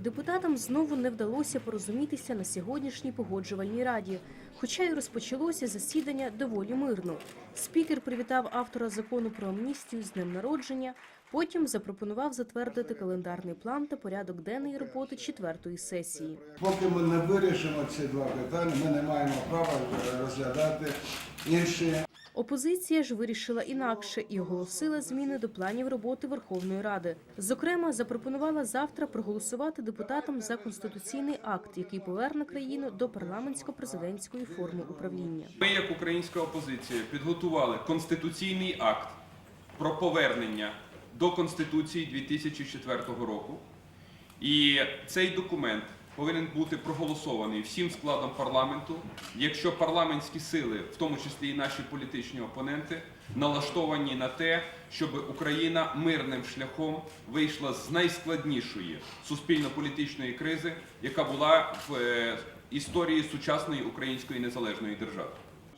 Депутатам знову не вдалося порозумітися на сьогоднішній погоджувальній раді, хоча й розпочалося засідання доволі мирно. Спікер привітав автора закону про амністію з днем народження. Потім запропонував затвердити календарний план та порядок денний роботи четвертої сесії. Поки ми не вирішимо ці два питання, ми не маємо права розглядати інші Опозиція ж вирішила інакше і оголосила зміни до планів роботи Верховної Ради. Зокрема, запропонувала завтра проголосувати депутатам за конституційний акт, який поверне країну до парламентсько-президентської форми управління. Ми, як українська опозиція, підготували конституційний акт про повернення до Конституції 2004 року. І цей документ повинен бути проголосований всім складом парламенту, якщо парламентські сили, в тому числі і наші політичні опоненти, налаштовані на те, щоб Україна мирним шляхом вийшла з найскладнішої суспільно-політичної кризи, яка була в е, історії сучасної української незалежної держави.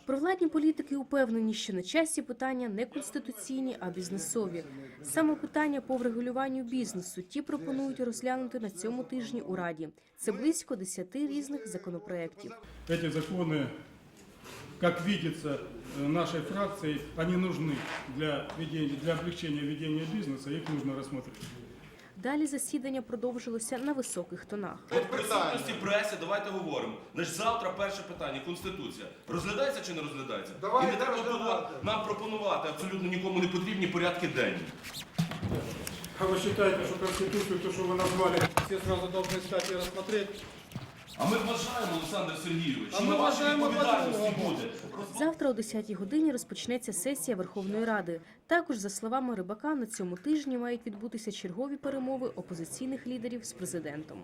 Провладні політики упевнені, що на часі питання не конституційні, а бізнесові. Саме питання по врегулюванню бізнесу ті пропонують розглянути на цьому тижні у Раді. Це близько 10 різних законопроєктів. Эти законы, как видится э, нашей фракцией, они нужны для, ведения, для облегчения ведения бизнеса, их нужно рассмотреть. Далі засідання продовжилося на високих тонах. От в присутності преси давайте говоримо. Значить, завтра перше питання Конституція. Розглядається чи не розглядається? Давайте І не треба розглядати. пропонувати- нам пропонувати абсолютно нікому не потрібні порядки денні. А вы считаете, что Конституцию, то, что вы назвали, все сразу должны стать и рассмотреть? А ми вважаємо, Олександр Сергійович, ми на вашій вважаємо відповідальності буде. Завтра о 10-й годині розпочнеться сесія Верховної Ради. Також, за словами Рибака, на цьому тижні мають відбутися чергові перемови опозиційних лідерів з президентом.